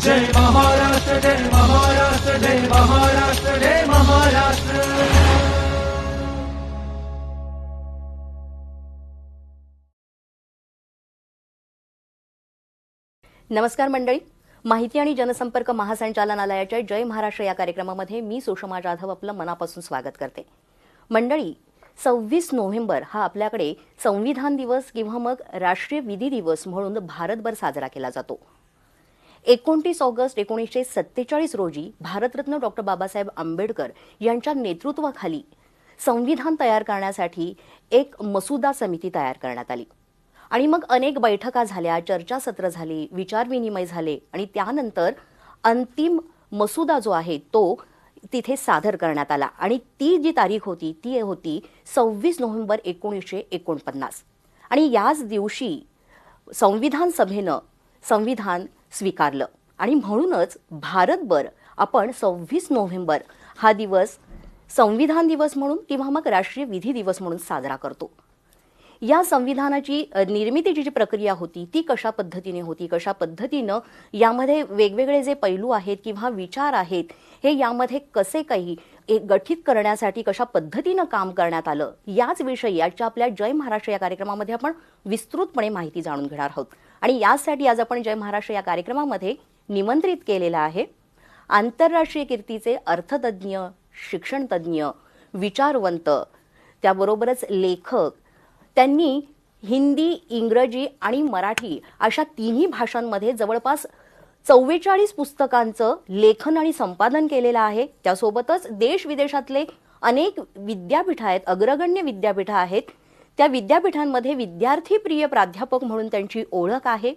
जय महाराष्ट्र जय महाराष्ट्र जय महाराष्ट्र जय महाराष्ट्र. नमस्कार मंडळी. माहिती आणि जनसंपर्क महासंचालनालयाच्या जय महाराष्ट्र या कार्यक्रमामध्ये मी सुषमा जाधव आपलं मनापासून स्वागत करते. मंडळी सव्वीस नोव्हेंबर हा आपल्याकडे संविधान दिवस किंवा मग राष्ट्रीय विधी दिवस म्हणून भारतभर साजरा केला जातो. एकोणतीस ऑगस्ट एकोणीसशे सत्तेचाळीस रोजी भारतरत्न डॉक्टर बाबासाहेब आंबेडकर यांच्या नेतृत्वाखाली संविधान तयार करण्यासाठी एक मसुदा समिती तयार करण्यात आली. आणि मग अनेक बैठका झाल्या चर्चासत्र झाली विचारविनिमय झाले आणि त्यानंतर अंतिम मसुदा जो आहे तो तिथे सादर करण्यात आला. आणि ती जी तारीख होती ती होती सव्वीस नोव्हेंबर एकोणीसशे एकोणपन्नास. आणि याच दिवशी संविधान सभेनं संविधान स्वीकारलं. आणि म्हणूनच भारतभर आपण सव्वीस नोव्हेंबर हा दिवस संविधान दिवस म्हणून किंवा मग राष्ट्रीय विधी दिवस म्हणून साजरा करतो. या संविधानाची निर्मितीची जी प्रक्रिया होती ती कशा पद्धतीने होती? कशा पद्धतीनं यामध्ये वेगवेगळे जे पैलू आहेत किंवा विचार आहेत हे यामध्ये कसे काही एक गठीत करण्यासाठी कशा पद्धतीनं काम करण्यात आलं? याच विषयी याच्या आपल्या जय महाराष्ट्र या कार्यक्रमामध्ये आपण विस्तृतपणे माहिती जाणून घेणार आहोत. आणि यासाठी आज आपण जय महाराष्ट्र या कार्यक्रमामध्ये निमंत्रित केलेलं आहे आंतरराष्ट्रीय कीर्तीचे अर्थतज्ज्ञ शिक्षणतज्ज्ञ विचारवंत त्याबरोबरच लेखक त्यांनी हिंदी इंग्रजी आणि मराठी अशा तिन्ही भाषांमध्ये जवळपास चव्वेचाळीस पुस्तकांचं लेखन आणि संपादन केलेलं आहे. त्यासोबतच देश विदेशातले अनेक विद्यापीठं आहेत अग्रगण्य विद्यापीठं आहेत. त्या विद्यापीठांमध्ये विद्यार्थी प्रिय प्राध्यापक म्हणून त्यांची ओळख आहे.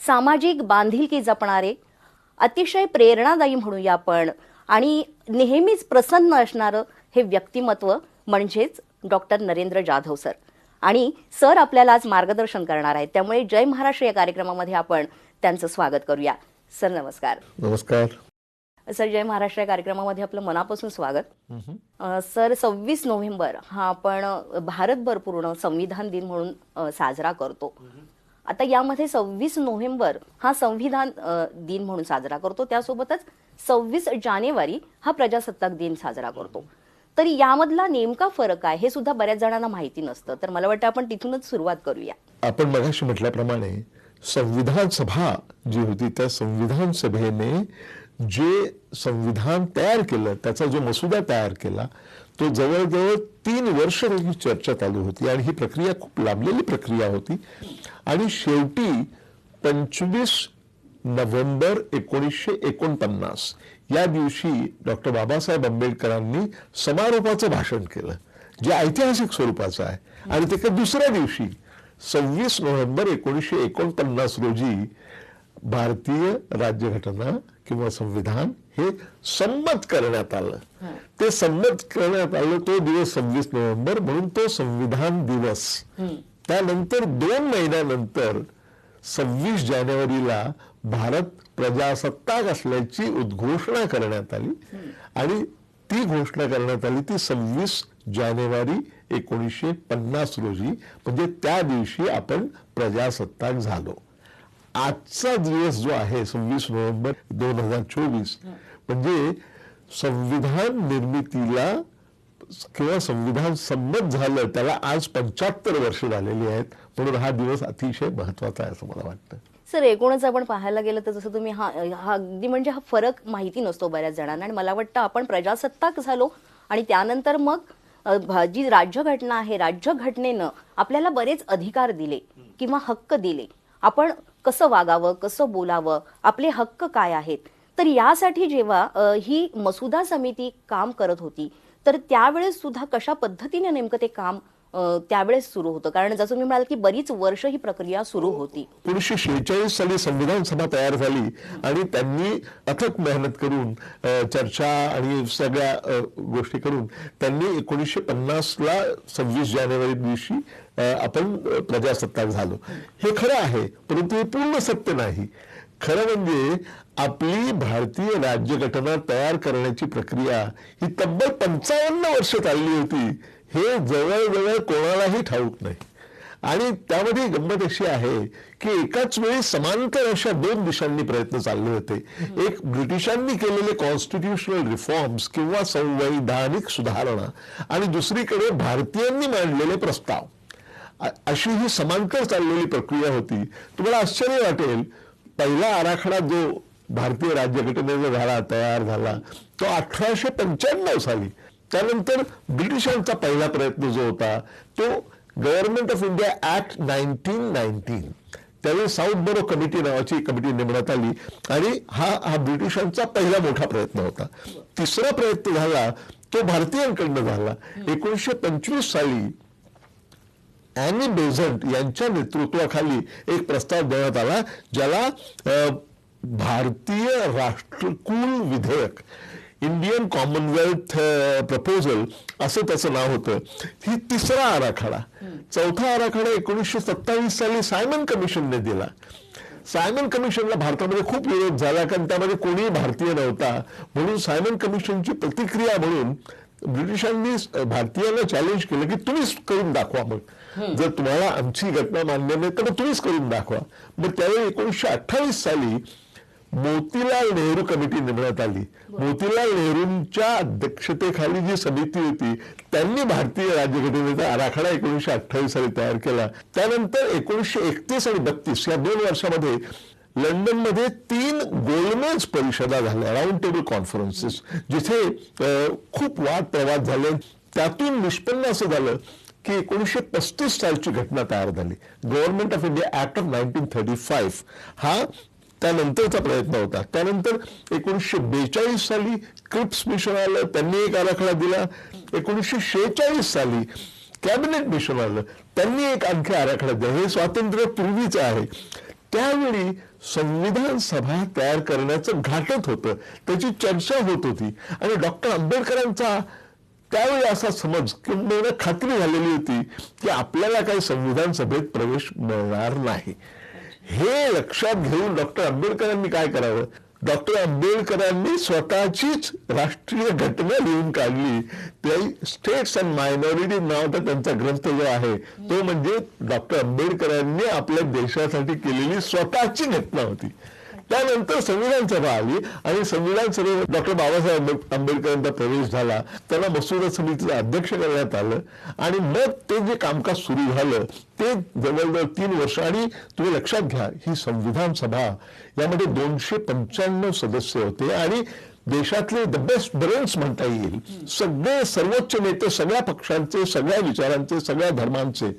सामाजिक बांधिलकी जपणारे अतिशय प्रेरणादायी म्हणूया आपण आणि नेहमीच प्रसन्न असणारं हे व्यक्तिमत्व म्हणजेच डॉक्टर नरेंद्र जाधव सर. आणि सर आपल्याला आज मार्गदर्शन करणार आहेत. त्यामुळे जय महाराष्ट्र या कार्यक्रमामध्ये आपण त्यांचं स्वागत करूया. सर नमस्कार. नमस्कार. सर जय महाराष्ट्र या कार्यक्रमामध्ये आपलं मनापासून स्वागत. सर सव्वीस नोव्हेंबर हा आपण भारतभर पूर्ण संविधान दिन म्हणून साजरा करतो. आता यामध्ये सव्वीस नोव्हेंबर हा संविधान दिन म्हणून साजरा करतो. त्यासोबतच सव्वीस जानेवारी हा प्रजासत्ताक दिन साजरा करतो. तर यामधला नेमका फरक आहे हे सुद्धा बऱ्याच जणांना माहिती नसतं. तर मला वाटतं आपण तिथूनच सुरुवात करूया. आपण मगाशी म्हटल्याप्रमाणे संविधान सभा जी होती त्या संविधान सभेने जे संविधान तयार केलं त्याचा जो मसुदा तयार केला तो जवळजवळ तीन वर्ष त्याची चर्चा चालू होती आणि ही प्रक्रिया खूप लांबलेली प्रक्रिया होती. आणि शेवटी पंचवीस नोव्हेंबर एकोणीसशे एकोणपन्नास. या दिवशी डॉक्टर बाबासाहेब आंबेडकरांनी समारोपाचं भाषण केलं जे ऐतिहासिक स्वरूपाचं आहे. आणि त्याच्या दुसऱ्या दिवशी सव्वीस नोव्हेंबर एकोणीसशे एकोणपन्नास रोजी भारतीय राज्यघटना किंवा संविधान हे संमत करण्यात आलं. ते संमत करण्यात आलं तो दिवस सव्वीस नोव्हेंबर म्हणून तो संविधान दिवस. त्यानंतर दोन महिन्यानंतर सव्वीस जानेवारीला भारत प्रजासत्ताक असल्याची उद्घोषणा करण्यात आली. आणि ती घोषणा करण्यात आली ती सव्वीस जानेवारी एकोणीसशे पन्नास रोजी. म्हणजे त्या दिवशी आपण प्रजासत्ताक झालो. आजचा दिवस जो आहे सव्वीस नोव्हेंबर दोन हजार चोवीस. म्हणजे संविधान निर्मितीला किंवा संविधान संमत झालं त्याला आज पंच्याहत्तर वर्ष झालेली आहेत. म्हणून हा दिवस अतिशय महत्त्वाचा आहे असं मला वाटतं. सर एकूणच आपण पाहायला गेलं तर जसं तुम्ही हा हा अगदी म्हणजे हा फरक माहिती नसतो बऱ्याच जणांना. आणि मला वाटतं आपण प्रजासत्ताक झालो आणि त्यानंतर मग जी राज्यघटना आहे राज्यघटनेनं आपल्याला बरेच अधिकार दिले किंवा हक्क दिले. आपण कसं वागावं कसं बोलावं आपले हक्क काय आहेत? तर यासाठी जेव्हा ही मसुदा समिती काम करत होती तर त्यावेळेस सुद्धा कशा पद्धतीने नेमकं ते काम त्यावेळेस सुरू होतं? कारण जसं तुम्ही म्हणाल की बरीच वर्ष ही प्रक्रिया सुरू होती. एकोणीसशे शेहेचाळीस साली संविधान सभा तयार झाली आणि त्यांनी अथक मेहनत करून चर्चा आणि सगळ्या गोष्टी करून त्यांनी एकोणीसशे पन्नासला सव्वीस जानेवारी दिवशी आपण प्रजासत्ताक झालो. हे खरं आहे परंतु हे पूर्ण सत्य नाही. खरं म्हणजे आपली भारतीय राज्यघटना तयार करण्याची प्रक्रिया ही तब्बल पंचावन्न वर्ष चालली होती. हे जवळजवळ कोणालाही ठाऊक नाही. आणि त्यामध्ये गंमत अशी आहे की एकाच वेळी समांतर अशा दोन दिशांनी प्रयत्न चालले होते. एक ब्रिटिशांनी केलेले कॉन्स्टिट्युशनल रिफॉर्म्स किंवा संवैधानिक सुधारणा आणि दुसरीकडे भारतीयांनी मांडलेले प्रस्ताव. अशी ही समांतर चाललेली प्रक्रिया होती. तुम्हाला आश्चर्य वाटेल पहिला आराखडा जो भारतीय राज्यघटनेचा झाला तयार झाला तो अठराशे पंच्याण्णव साली. त्यानंतर ब्रिटिशांचा पहिला प्रयत्न जो होता तो government of India act nineteen nineteen. त्यावेळी साऊथ बरो कमिटी नावाची कमिटी नेमण्यात आली आणि हा हा ब्रिटिशांचा पहिला मोठा प्रयत्न होता. तिसरा प्रयत्न झाला तो भारतीयांकडनं झाला. एकोणीसशे पंचवीस साली अॅनी बेझंट यांच्या नेतृत्वाखाली एक प्रस्ताव देण्यात आला ज्याला भारतीय राष्ट्रकुल विधेयक इंडियन कॉमनवेल्थ प्रपोजल असं त्याचं नाव होतं. ही तिसरा आराखडा. चौथा आराखडा एकोणीसशे सत्तावीस साली सायमन कमिशनने दिला. सायमन कमिशनला भारतामध्ये खूप विरोध झाला कारण त्यामध्ये कोणीही भारतीय नव्हता. म्हणून सायमन कमिशनची प्रतिक्रिया म्हणून ब्रिटिशांनी भारतीयांना चॅलेंज केलं की तुम्हीच करून दाखवा मग. जर तुम्हाला आमची घटना मान्य नाही तर मग तुम्हीच करून दाखवा. मग त्यावेळी एकोणीसशे अठ्ठावीस साली मोतीलाल नेहरू कमिटी नेमण्यात आली. मोतीलाल नेहरूंच्या अध्यक्षतेखाली जी समिती होती त्यांनी भारतीय राज्यघटनेचा आराखडा एकोणीसशे अठ्ठावीस साली तयार केला. त्यानंतर एकोणीसशे एकतीस आणि बत्तीस या दोन वर्षामध्ये लंडनमध्ये तीन गोलमेज परिषदा झाल्या राऊंड टेबल कॉन्फरन्सेस जिथे खूप वाद प्रवाद झाले. त्यातून निष्पन्न असं झालं की एकोणीसशे पस्तीस सालची घटना तयार झाली. Government of India act of nineteen thirty five हा त्यानंतरचा प्रयत्न होता. त्यानंतर एकोणीसशे बेचाळीस साली क्रिप्स मिशन आलं त्यांनी एक आराखडा दिला. एकोणीसशे शेहेचाळीस साली कॅबिनेट मिशन आलं त्यांनी एक आणखी आराखडा दिला. हे स्वातंत्र्य पूर्वीचं आहे. त्यावेळी संविधान सभा तयार करण्याचं घाटत होतं. त्याची चर्चा होत होती. आणि डॉक्टर आंबेडकरांचा त्यावेळी असा समज किंवा खात्री झालेली होती की आपल्याला काही संविधान सभेत प्रवेश मिळणार नाही. हे लक्षात घेऊन डॉक्टर आंबेडकरांनी काय करावं? डॉक्टर आंबेडकरांनी स्वतःचीच राष्ट्रीय घटना लिहून काढली. ते स्टेट्स अँड मायनॉरिटी नावाचा त्यांचा ग्रंथ जो आहे तो म्हणजे डॉक्टर आंबेडकरांनी आपल्या देशासाठी केलेली स्वतःची घटना होती. त्यानंतर संविधान सभा आली आणि संविधान सभेत डॉक्टर बाबासाहेब आंबे- आंबेडकरांचा प्रवेश झाला. त्यांना मसुदा समितीचं अध्यक्ष करण्यात आलं. आणि मग ते जे कामकाज सुरू झालं ते जवळजवळ तीन वर्ष. आणि तुम्ही लक्षात घ्या ही संविधान सभा यामध्ये दोनशे पंच्याण्णव सदस्य होते. आणि देशातले द बेस्ट ब्रेन्स म्हणता येईल. सगळे सर्वोच्च नेते सगळ्या पक्षांचे सगळ्या विचारांचे सगळ्या धर्मांचे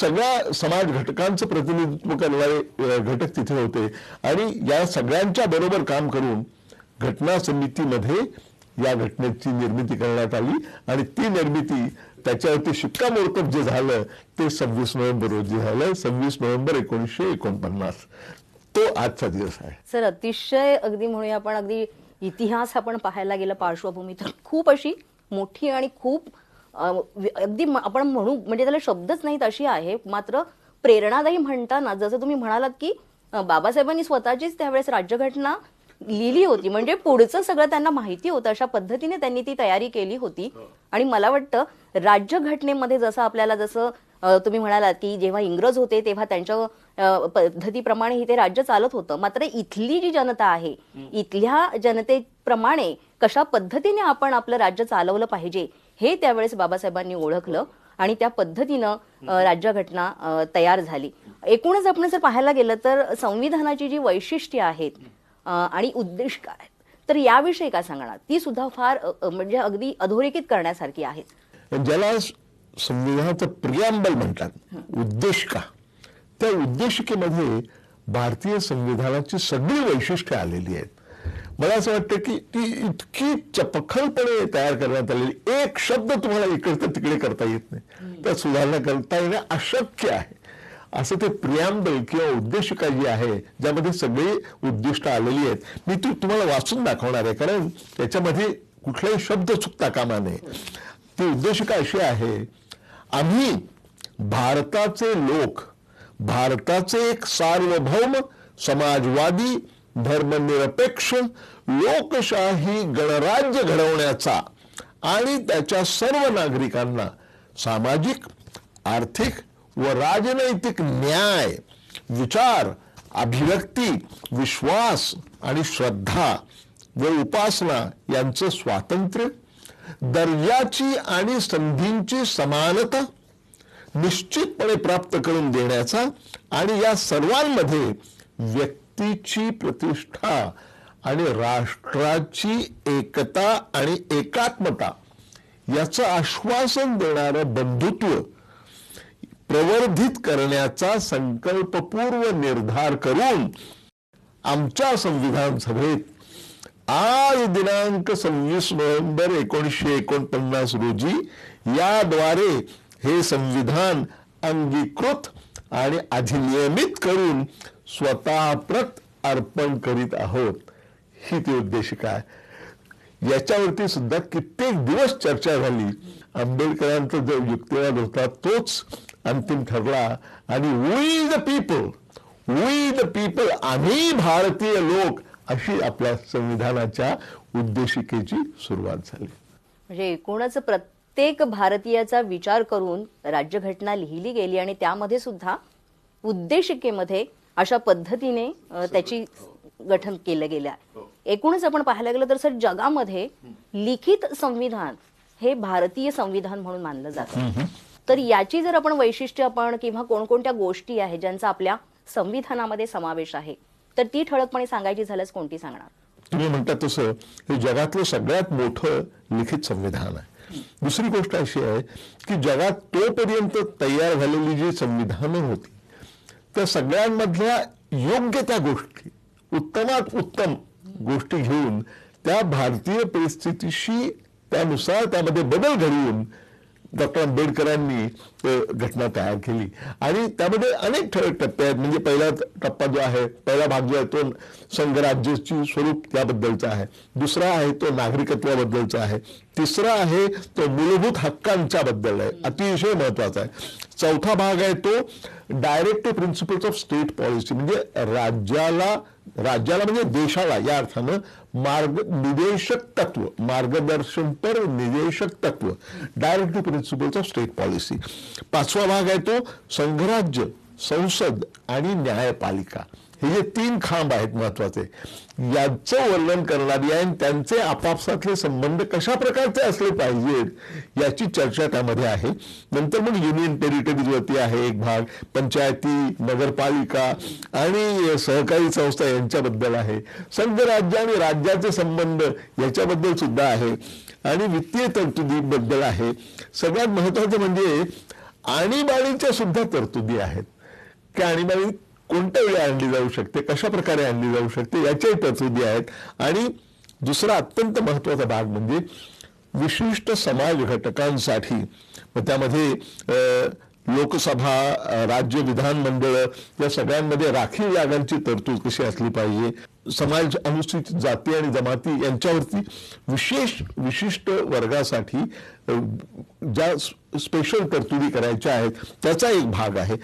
सगळ्या समाज घटकांचं प्रतिनिधित्व करणारे घटक तिथे होते. आणि या सगळ्यांच्या बरोबर काम करून घटना समितीमध्ये या घटनेची निर्मिती करण्यात आली. आणि ती निर्मिती त्याच्यावरती शिक्कामोर्तब जे झालं ते सव्वीस नोव्हेंबर रोजी झालं. सव्वीस नोव्हेंबर एकोणीसशे एकोणपन्नास. तो आजचा दिवस आहे. सर अतिशय अगदी म्हणूया आपण अगदी इतिहास आपण पाहायला गेलं पार्श्वभूमी तर खूप अशी मोठी आणि खूप अगदी आपण म्हणू म्हणजे त्याला शब्दच नाहीत अशी आहे. मात्र प्रेरणादायी म्हणताना जसं तुम्ही म्हणालात की बाबासाहेबांनी स्वतःचीच त्यावेळेस राज्यघटना लिहिली होती. म्हणजे पुढचं सगळं त्यांना माहिती होतं. अशा पद्धतीने त्यांनी ती तयारी केली होती. आणि मला वाटतं राज्यघटनेमध्ये जसं आपल्याला जसं तुम्ही म्हणालात की जेव्हा इंग्रज होते तेव्हा त्यांच्या पद्धतीप्रमाणे ही ते राज्य चालत होतं. मात्र इथली जी जनता आहे इथल्या जनतेप्रमाणे कशा पद्धतीने आपण आपलं राज्य चालवलं पाहिजे हे त्यावेळेस बाबासाहेबांनी ओळखलं आणि त्या पद्धतीनं राज्यघटना तयार झाली. एकूणच आपण जर पाहायला गेलं तर संविधानाची जी वैशिष्ट्ये आहेत आणि उद्दिष्ट काय तर याविषयी काय सांगणार? ती सुद्धा फार म्हणजे अगदी अधोरेखित करण्यासारखी आहेत ज्याला संविधानाचं प्रियांबल म्हणतात. उद्देशिका त्या उद्देशिकेमध्ये भारतीय संविधानाची सगळी वैशिष्ट्ये आलेली आहेत. मला असं वाटतं की ती इतकी चपखलपणे तयार करण्यात आलेली एक शब्द तुम्हाला इकडचं तिकडे करता येत नाही. त्या सुधारणा करता येणं अशक्य आहे. असं ते प्रियांबल किंवा उद्देशिका जी आहे ज्यामध्ये सगळी उद्दिष्ट आलेली आहेत मी ती तुम्हाला वाचून दाखवणार आहे. कारण त्याच्यामध्ये कुठलाही शब्द चुकता कामा नये. ती उद्देशिका अशी आहे आम्ही भारताचे लोक भारताचे एक सार्वभौम समाजवादी धर्मनिरपेक्ष लोकशाही गणराज्य घडवण्याचा आणि त्याच्या सर्व नागरिकांना सामाजिक आर्थिक व राजनैतिक न्याय विचार अभिव्यक्ती विश्वास आणि श्रद्धा व उपासना यांचं स्वातंत्र्य दर्जाची आणि संधींची समानता निश्चितपणे प्राप्त करून देण्याचा आणि या सर्वांमध्ये व्यक्तीची प्रतिष्ठा आणि राष्ट्राची एकता आणि एकात्मता याचं आश्वासन देणारं बंधुत्व प्रवर्धित करण्याचा संकल्पपूर्व निर्धार करून आमच्या संविधान सभेत आज दिनांक सव्वीस नोव्हेंबर एकोणीसशे एकोणपन्नास रोजी याद्वारे हे संविधान अंगीकृत आणि अधिनियमित करून स्वतः प्रत अर्पण करीत आहोत. ही ती उद्देशिका आहे. याच्यावरती सुद्धा कित्येक दिवस चर्चा झाली. आंबेडकरांचा जो युक्तिवाद होता तोच अंतिम ठरला. आणि we the people we the people आम्ही भारतीय लोक अशी आपल्या संविधानाच्या उद्देशिकेची सुरुवात झाली. म्हणजे एकूणच प्रत्येक भारतीयाचा विचार करून राज्यघटना लिहिली गेली आणि त्यामध्ये सुद्धा उद्देशिकेमध्ये अशा पद्धतीने त्याची गठन केलं गेलं आहे. एकूणच आपण पाहायला गेलं तर सर जगामध्ये लिखित संविधान हे भारतीय संविधान म्हणून मानलं जातं. तर याची जर आपण वैशिष्ट्य आपण किंवा कोणकोणत्या गोष्टी आहेत ज्यांचा आपल्या संविधानामध्ये समावेश आहे तर ती ठळकपणे सांगायची झाल्यास कोणती सांगणार? तुम्ही म्हणता तसं हे जगातलं सगळ्यात मोठं लिखित संविधान आहे. दुसरी गोष्ट अशी आहे की जगात तोपर्यंत तयार झालेली जी संविधानं होती त्या सगळ्यांमधल्या योग्य त्या गोष्टी उत्तमात उत्तम गोष्टी घेऊन त्या भारतीय परिस्थितीशी त्यानुसार त्यामध्ये बदल घडवून डॉक्टर आंबेडकरांनी अ, घटना तयार केली. आणि त्यामध्ये अनेक टप्पे आहेत. म्हणजे पहिला टप्पा जो आहे पहिला भाग जो आहे तो संघराज्याची स्वरूप त्याबद्दलचा आहे. दुसरा आहे तो नागरिकत्वाबद्दलचा आहे. तिसरा आहे तो मूलभूत हक्कांच्या बद्दल आहे. अतिशय महत्त्वाचा आहे. चौथा भाग आहे तो direct principles of state policy म्हणजे राज्याला राज्याला म्हणजे देशाला या अर्थानं मार्ग निदेशक तत्व मार्गदर्शनपर निदेशक तत्व. Direct principles of state policy पाचवा भाग आहे तो संघराज्य संसद आणि न्यायपालिका. हे जे तीन खांब आहेत महत्त्वाचे. यांचं वर्णन करणारी आहे आणि त्यांचे आपापसातले संबंध कशा प्रकारचे असले पाहिजेत याची चर्चा त्यामध्ये आहे. नंतर मग युनियन टेरिटरीजवरती आहे एक भाग. पंचायती नगरपालिका आणि सहकारी संस्था यांच्याबद्दल आहे. संघ राज्य आणि राज्याचे संबंध याच्याबद्दल सुद्धा आहे. आणि वित्तीय तरतुदीबद्दल आहे. सगळ्यात महत्वाचं म्हणजे आणीबाणीच्या सुद्धा तरतुदी आहेत. की आणीबाणी कोणत्या वेळी आणली जाऊ शकते कशा प्रकारे आणली जाऊ शकते याच्याही तरतुदी आहेत. आणि दुसरा अत्यंत महत्त्वाचा भाग म्हणजे विशिष्ट समाज घटकांसाठी मग त्यामध्ये लोकसभा राज्य विधानमंडळ या सगळ्यांमध्ये राखीव जागांची तरतूद कशी असली पाहिजे? समाज अनुसूचित जाती आणि जमाती यांच्यावरती विशेष विशिष्ट वर्गासाठी ज्या स्पेशल तरतुदी करायच्या आहेत त्याचा एक भाग आहे.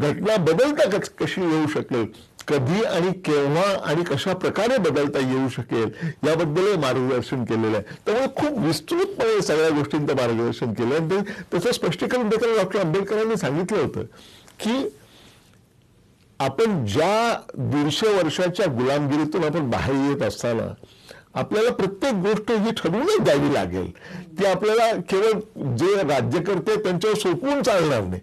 घटना बदलता कश- कशी येऊ शकेल? कधी आणि केव्हा आणि कशा प्रकारे बदलता येऊ शकेल? याबद्दल मार्गदर्शन केलेलं आहे. त्यामुळे खूप विस्तृतपणे सगळ्या गोष्टींचं मार्गदर्शन केलं. आणि त्याचं स्पष्टीकरण देताना डॉक्टर आंबेडकरांनी सांगितलं होतं की आपण ज्या दीडशे वर्षाच्या गुलामगिरीतून आपण बाहेर येत असताना आपल्याला प्रत्येक गोष्ट ही ठरवूनच द्यावी लागेल. ती आपल्याला केवळ जे राज्यकर्ते त्यांच्यावर सोपवून चालणार नाही.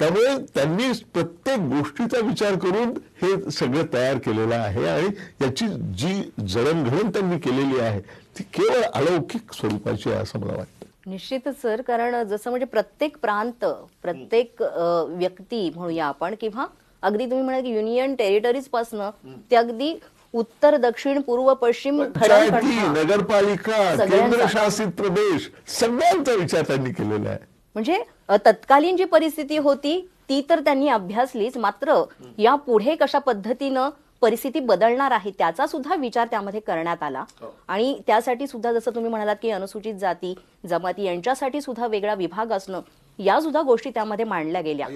त्यामुळे त्यांनी प्रत्येक गोष्टीचा विचार करून हे सगळं तयार केलेलं आहे आणि याची जी जडणघडण त्यांनी केलेली आहे ती केवळ अलौकिक स्वरूपाची आहे असं मला वाटतं. निश्चितच सर. कारण जसं म्हणजे प्रत्येक प्रांत प्रत्येक व्यक्ती म्हणूया आपण किंवा अगदी तुम्ही म्हणाल की युनियन टेरिटरीज पासनं ते अगदी उत्तर दक्षिण पूर्व पश्चिम नगरपालिका. केंद्रशासित प्रदेश सगळ्यांचा विचार त्यांनी केलेला आहे. म्हणजे तत्कालीन जी परिस्थिती होती ती तर त्यांनी अभ्यासलीच मात्र या पुढे कशा पद्धतीनं परिस्थिती बदलणार आहे त्याचा सुद्धा विचार त्यामध्ये करण्यात आला. आणि त्यासाठी सुद्धा जसं तुम्ही म्हणालात की अनुसूचित जाती जमाती यांच्यासाठी सुद्धा वेगळा विभाग असणं या सुद्धा गोष्टी त्यामध्ये मांडल्या गेल्या.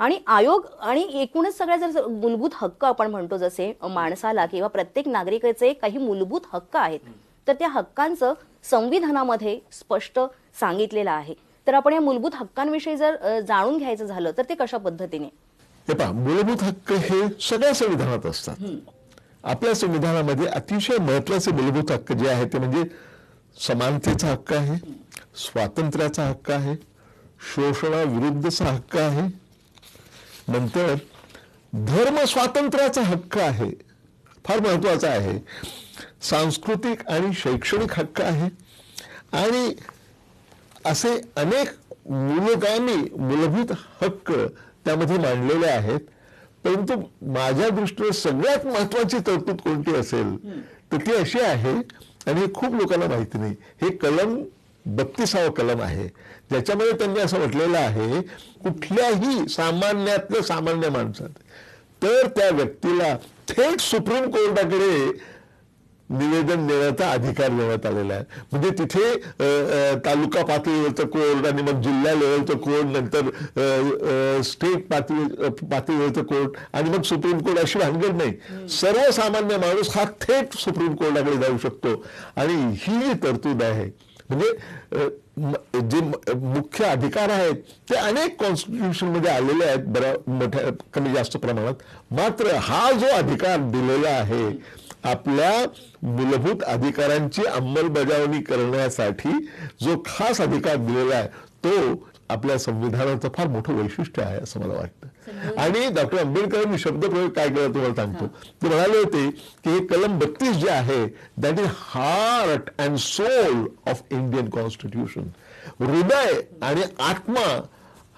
आणि आयोग आणि एकूणच सगळ्या जर मूलभूत हक्क आपण म्हणतो जसे माणसाला किंवा प्रत्येक नागरिकाचे काही मूलभूत हक्क आहेत तर त्या हक्कांचं संविधानामध्ये स्पष्ट सांगितलेलं आहे. तर आपण या मूलभूत हक्कांविषयी जर जाणून घ्यायचं झालं तर ते कशा पद्धतीने? हे पहा मूलभूत हक्क हे सगळ्या संविधानात असतात. आपल्या संविधानामध्ये अतिशय महत्त्वाचे मूलभूत हक्क जे आहेत ते म्हणजे समानतेचा हक्क आहे स्वातंत्र्याचा हक्क आहे शोषणाविरुद्धचा हक्क आहे. नंतर धर्म स्वातंत्र्याचा हक्क आहे फार महत्त्वाचा आहे. सांस्कृतिक आणि शैक्षणिक हक्क आहे. आणि असे अनेक मूलगामी मूलभूत हक्क त्यामध्ये मांडलेले आहेत. परंतु माझ्या दृष्टीने सगळ्यात महत्वाची तरतूद कोणती असेल तर ती अशी आहे आणि हे खूप लोकांना माहिती नाही हे कलम बत्तीसावं कलम आहे. ज्याच्यामध्ये त्यांनी असं म्हटलेलं आहे कुठल्याही सामान्यातलं सामान्य माणसात तर त्या व्यक्तीला थेट सुप्रीम कोर्टाकडे निवेदन देण्याचा अधिकार देण्यात आलेला आहे. म्हणजे तिथे तालुका पातळीवरचं कोर्ट आणि मग जिल्हा लेवलचं कोर्ट नंतर स्टेट पातळी पातळीवरचं कोर्ट आणि मग सुप्रीम कोर्ट अशी भानगड नाही. सर्वसामान्य माणूस हा थेट सुप्रीम कोर्टाकडे जाऊ शकतो. आणि ही जी तरतूद आहे म्हणजे जे मुख्य अधिकार आहेत ते अनेक कॉन्स्टिट्यूशनमध्ये आलेले आहेत बऱ्या मोठ्या कमी जास्त प्रमाणात. मात्र हा जो अधिकार दिलेला आहे आपल्या मूलभूत अधिकारांची अंमलबजावणी करण्यासाठी जो खास अधिकार दिलेला आहे तो आपल्या संविधानाचं फार मोठं वैशिष्ट्य आहे असं मला वाटतं. आणि डॉक्टर आंबेडकरांनी शब्दप्रयोग काय केला तुम्हाला सांगतो. ते म्हणाले होते की हे कलम बत्तीस जे आहे that is heart and soul of Indian constitution हृदय आणि आत्मा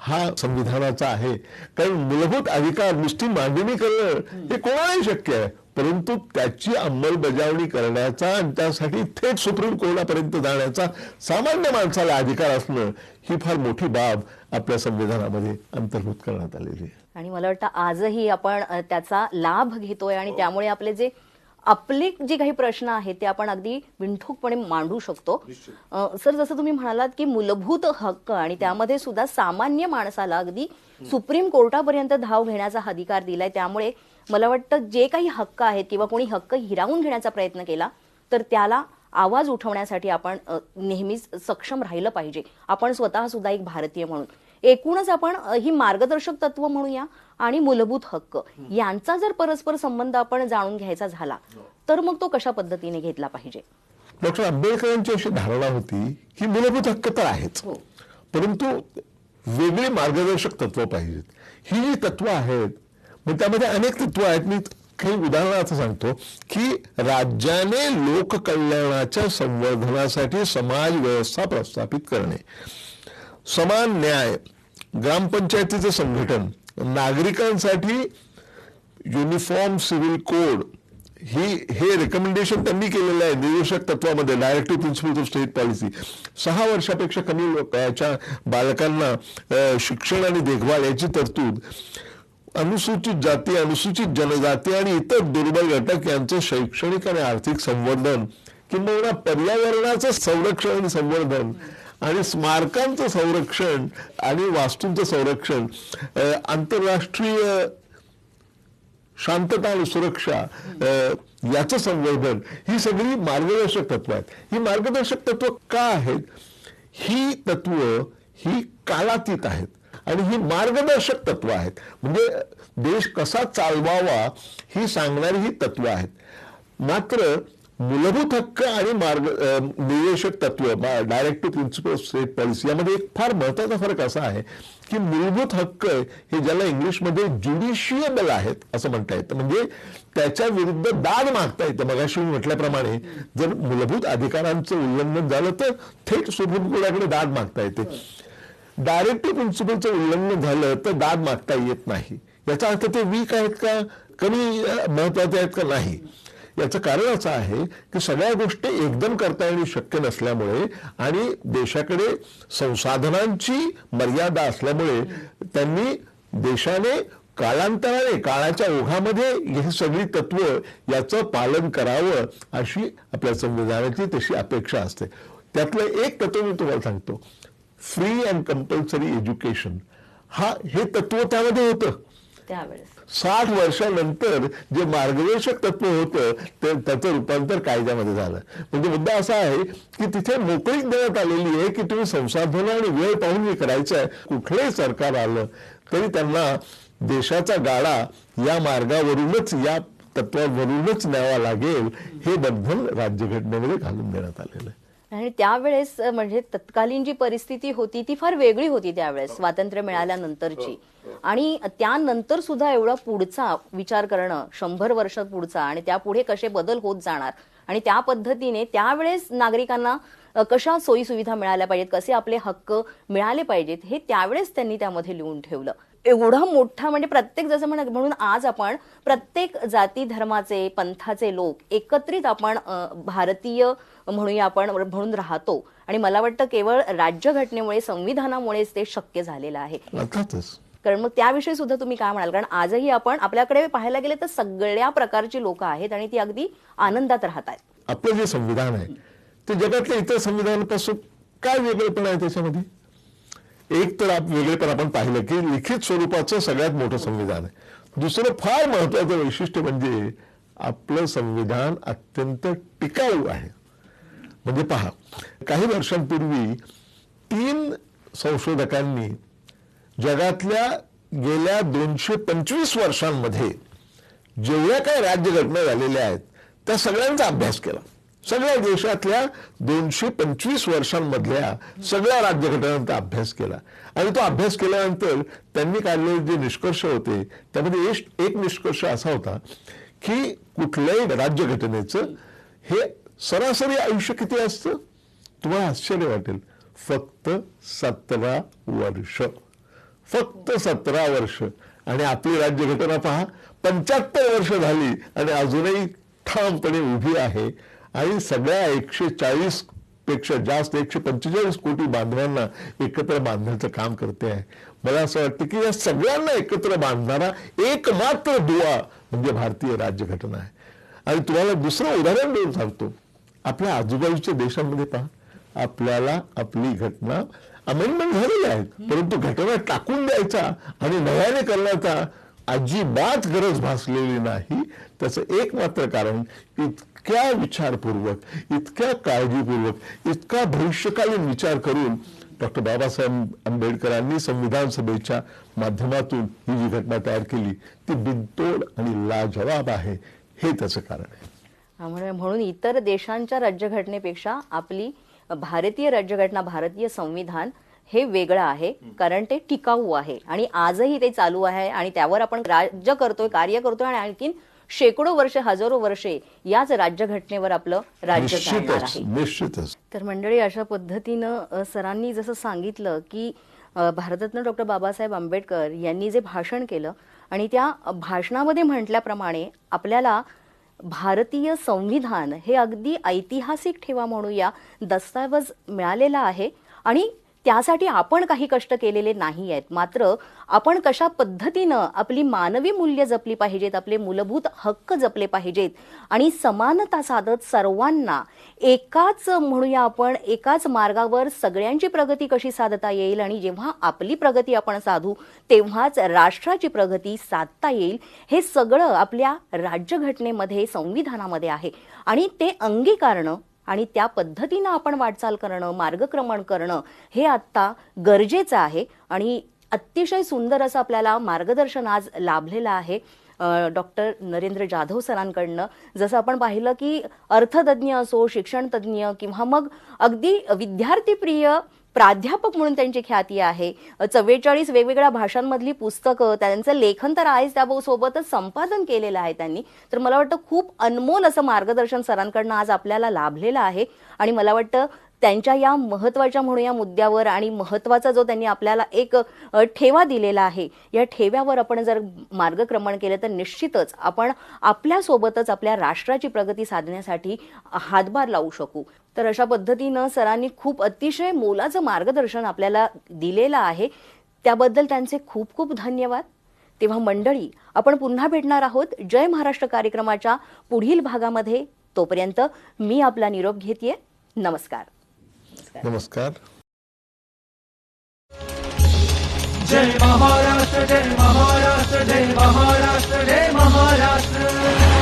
हा संविधानाचा आहे. कारण मूलभूत अधिकार नुसती मांडणी करणं हे कोणालाही शक्य आहे. परंतु त्याची अंमलबजावणी करण्याचा आणि त्यासाठी थेट सुप्रीम कोर्टापर्यंत जाण्याचा सामान्य माणसाला अधिकार असणं ही फार मोठी बाब आपल्या संविधानामध्ये अंतर्भूत करण्यात आलेली आहे. आणि मला वाटतं आजही आपण त्याचा लाभ घेतोय आणि त्यामुळे आपले जे आपले जे काही प्रश्न आहेत ते आपण अगदी विंठूकपणे मांडू शकतो. सर जसं तुम्ही म्हणालात की मूलभूत हक्क आणि त्यामध्ये सुद्धा सामान्य माणसाला अगदी सुप्रीम कोर्टापर्यंत धाव घेण्याचा अधिकार दिलाय. त्यामुळे मला वाटतं जे काही हक्क आहेत किंवा कोणी हक्क हिरावून घेण्याचा प्रयत्न केला तर त्याला आवाज उठवण्यासाठी आपण नेहमीच सक्षम राहिलं पाहिजे. आपण स्वतः सुद्धा एक भारतीय म्हणून. एकूणच आपण ही मार्गदर्शक तत्व म्हणूया आणि मूलभूत हक्क. यांचा जर परस्पर संबंध आपण जाणून घ्यायचा झाला तर मग तो कशा पद्धतीने घेतला पाहिजे? डॉक्टर आंबेडकरांची अशी धारणा होती की मूलभूत हक्क तर आहेच परंतु वेगळी मार्गदर्शक तत्व पाहिजेत. ही जी तत्व आहेत मग त्यामध्ये अनेक तत्व आहेत. मी काही उदाहरणार्थ सांगतो की राज्याने लोककल्याणाच्या संवर्धनासाठी समाज व्यवस्था प्रस्थापित करणे समान न्याय ग्रामपंचायतीचं संघटन. नागरिकांसाठी युनिफॉर्म सिव्हिल कोड ही हे रेकमेंडेशन त्यांनी केलेलं आहे निर्देशक तत्वामध्ये directive principles of state policy सहा वर्षापेक्षा कमी वयाच्या बालकांना शिक्षण आणि देखभाल याची तरतूद. अनुसूचित जाती अनुसूचित जनजाती आणि इतर दुर्बल घटक यांचं शैक्षणिक आणि आर्थिक संवर्धन. किंबहुना पर्यावरणाचं संरक्षण आणि संवर्धन. आणि स्मारकांचं संरक्षण आणि वास्तूंचं संरक्षण आंतरराष्ट्रीय शांतता आणि सुरक्षा याचं संवर्धन ही सगळी मार्गदर्शक तत्व आहेत. ही मार्गदर्शक तत्व का आहेत? ही तत्व ही कालातीत आहेत आणि ही मार्गदर्शक तत्व आहेत. म्हणजे देश कसा चालवावा ही सांगणारी ही तत्व आहेत. मात्र मूलभूत हक्क आणि मार्ग निर्देशक तत्व directive principle of state policy यामध्ये एक फार महत्त्वाचा फरक असा आहे की मूलभूत हक्क हे ज्याला इंग्लिशमध्ये ज्युडिशिएबल आहेत असं म्हणता येतं. म्हणजे त्याच्या विरुद्ध दाद मागता येतं. मगाशी मी म्हटल्याप्रमाणे जर मूलभूत अधिकारांचं उल्लंघन झालं तर थेट सुप्रीम कोर्टाकडे दाद मागता येते. डायरेक्टिव्ह प्रिन्सिपलचं उल्लंघन झालं तर दाद मागता येत नाही. याचा अर्थ ते वीक आहेत का? कमी महत्त्वाचे आहेत का? नाही. याचं कारण असं आहे की सगळ्या गोष्टी एकदम करता येणे शक्य नसल्यामुळे आणि देशाकडे संसाधनांची मर्यादा असल्यामुळे त्यांनी देशाने कालांतराने काळाच्या ओघामध्ये हे सगळी तत्व याचं पालन करावं अशी आपल्या संविधानाची तशी अपेक्षा असते. त्यातलं एक तत्व मी तुम्हाला सांगतो. फ्री अँड कंपल्सरी एज्युकेशन हा हे तत्व त्यामध्ये होतं. त्यावेळेस. साठ वर्षानंतर जे मार्गदर्शक तत्व होतं ते त्याचं रूपांतर कायद्यामध्ये झालं. म्हणजे मुद्दा असा आहे की तिथे मोकळीक देण्यात आलेली आहे की तुम्ही संसाधनं आणि वेळ पाहून हे करायचं आहे कुठलंही सरकार आलं तरी त्यांना देशाचा गाडा या मार्गावरूनच या तत्वावरूनच न्यावा लागेल हे बंधन राज्यघटनेमध्ये घालून देण्यात आलेलं आहे. आणि त्यावेळेस म्हणजे तत्कालीन जी परिस्थिती होती ती फार वेगळी होती त्यावेळेस स्वातंत्र्य मिळाल्यानंतरची. आणि त्यानंतर सुद्धा एवढा पुढचा विचार करणं शंभर वर्ष पुढचा आणि त्यापुढे कसे बदल होत जाणार आणि त्या पद्धतीने त्यावेळेस नागरिकांना कशा सोयी सुविधा मिळाल्या पाहिजेत कसे आपले हक्क मिळाले पाहिजेत हे त्यावेळेस त्यांनी त्यामध्ये लिहून ठेवलं. एवढा मोठा म्हणजे प्रत्येक जसं म्हण म्हणून आज आपण प्रत्येक जाती धर्माचे पंथाचे लोक एकत्रित आपण भारतीय म्हणूया आपण म्हणून राहतो. आणि मला वाटतं केवळ राज्यघटनेमुळे संविधानामुळेच ते शक्य झालेलं आहे. कारण मग त्याविषयी सुद्धा तुम्ही काय म्हणाल? कारण आजही आपण आपल्याकडे पाहायला गेले तर सगळ्या प्रकारची लोक आहेत आणि ती अगदी आनंदात राहत आहेत. आपलं जे संविधान आहे ते जगातल्या इतर संविधानापासून काय वेगळेपण आहे त्याच्यामध्ये? एक तर आप वेगळे पण आपण पाहिलं की लिखित स्वरूपाचं सगळ्यात मोठं संविधान आहे. दुसरं फार महत्वाचं वैशिष्ट्य म्हणजे आपलं संविधान अत्यंत टिकाऊ आहे. म्हणजे पहा काही वर्षांपूर्वी तीन संशोधकांनी जगातल्या गेल्या दोनशे पंचवीस वर्षांमध्ये जेवढ्या काही राज्यघटना झालेल्या आहेत त्या सगळ्यांचा अभ्यास केला. सगळ्या देशातल्या दोनशे पंचवीस वर्षांमधल्या सगळ्या राज्यघटनांचा अभ्यास केला. आणि तो अभ्यास केल्यानंतर त्यांनी काढलेले जे निष्कर्ष होते त्यामध्ये एक- निष्कर्ष असा होता की कुठल्याही राज्यघटनेचं हे सरासरी आयुष्य किती असतं? तुम्हाला आश्चर्य वाटेल. फक्त सतरा वर्ष. फक्त सतरा वर्ष. आणि आपली राज्यघटना पहा पंच्याहत्तर वर्ष झाली आणि अजूनही ठामपणे उभी आहे. आणि सगळ्या एकशे चाळीसपेक्षा जास्त एकशे पंचेचाळीस कोटी बांधवांना एकत्र बांधण्याचं काम करते आहे. मला असं वाटतं की या सगळ्यांना एकत्र बांधणारा एकमात्र दुवा म्हणजे भारतीय राज्यघटना आहे. आणि तुम्हाला दुसरं उदाहरण देऊन सांगतो. आपल्या आजूबाजूच्या देशांमध्ये पहा. आपल्याला आपली घटना अमेंडमेंट झालेली आहेत परंतु घटना टाकून द्यायचा आणि नव्याने करण्याचा अजिबात गरज भासलेली नाही. त्याचं एकमात्र कारण इतक्या विचारपूर्वक इतक्या काळजीपूर्वक इतका भविष्यकालीन विचार करून डॉक्टर बाबासाहेब आंबेडकरांनी संविधान सभेच्या माध्यमातून ही जी घटना तयार केली ती बिनतोड आणि लाजवाब आहे. हे त्याचं कारण आहे. म्हणून इतर देशांच्या राज्यघटनेपेक्षा आपली भारतीय राज्यघटना भारतीय संविधान हे वेगळं आहे कारण ते टिकाऊ आहे. आणि आजही ते चालू आहे आणि त्यावर आपण राज्य करतोय कार्य करतोय आणि आणखीन शेकडो वर्ष हजारो वर्षे याच राज्यघटनेवर आपलं राज्य चालणार आहे. निश्चितच. तर मंडळी अशा पद्धतीनं सरांनी जसं सांगितलं की भारतरत्न डॉक्टर बाबासाहेब आंबेडकर यांनी जे भाषण केलं आणि त्या भाषणामध्ये म्हटल्याप्रमाणे आपल्याला भारतीय संविधान हे अगदी ऐतिहासिक ठेवा म्हणूया दस्तऐवज मिळालेला आहे. आणि त्यासाठी आपण काही कष्ट केलेले नाही आहेत मात्र आपण कशा पद्धतीनं आपली मानवी मूल्य जपली पाहिजेत आपले मूलभूत हक्क जपले पाहिजेत आणि समानता साधत सर्वांना एकाच म्हणूया आपण एकाच मार्गावर सगळ्यांची प्रगती कशी साधता येईल आणि जेव्हा आपली प्रगती आपण साधू तेव्हाच राष्ट्राची प्रगती साधता येईल. हे सगळं आपल्या राज्यघटनेमध्ये संविधानामध्ये आहे आणि ते अंगीकारणं आणि त्या पद्धतीनं आपण वाटचाल करणं मार्गक्रमण करणं हे आत्ता गरजेचं आहे. आणि अतिशय सुंदर असं आपल्याला मार्गदर्शन आज लाभलेलं आहे डॉक्टर नरेंद्र जाधव सरांकडनं. जसं आपण पाहिलं की अर्थतज्ज्ञ असो शिक्षणतज्ञ किंवा मग अगदी विद्यार्थीप्रिय प्राध्यापक म्हणून त्यांची ख्याती आहे. चव्वेचाळीस वेगवेगळ्या भाषांमधली पुस्तकं त्यांचं लेखन तर आहेच त्यासोबतच संपादन केलेलं आहे त्यांनी. तर मला वाटतं खूप अनमोल असं मार्गदर्शन सरांकडनं आज आपल्याला लाभलेलं आहे. आणि मला वाटतं त्यांच्या या महत्त्वाच्या म्हणूया मुद्द्यावर आणि महत्त्वाचा जो त्यांनी आपल्याला एक ठेवा दिलेला आहे या ठेव्यावर आपण जर मार्गक्रमण केलं तर निश्चितच आपण आपल्यासोबतच आपल्या राष्ट्राची प्रगती साधण्यासाठी हातभार लावू शकू. तर अशा पद्धतीनं सरांनी खूप अतिशय मोलाचं मार्गदर्शन आपल्याला दिलेलं आहे. त्याबद्दल त्यांचे खूप खूप धन्यवाद. तेव्हा मंडळी आपण पुन्हा भेटणार आहोत जय महाराष्ट्र कार्यक्रमाच्या पुढील भागामध्ये. तोपर्यंत मी आपला निरोप घेतेय. नमस्कार. नमस्कार. जय महाराष्ट्र जय महाराष्ट्र जय महाराष्ट्र जय महाराष्ट्र.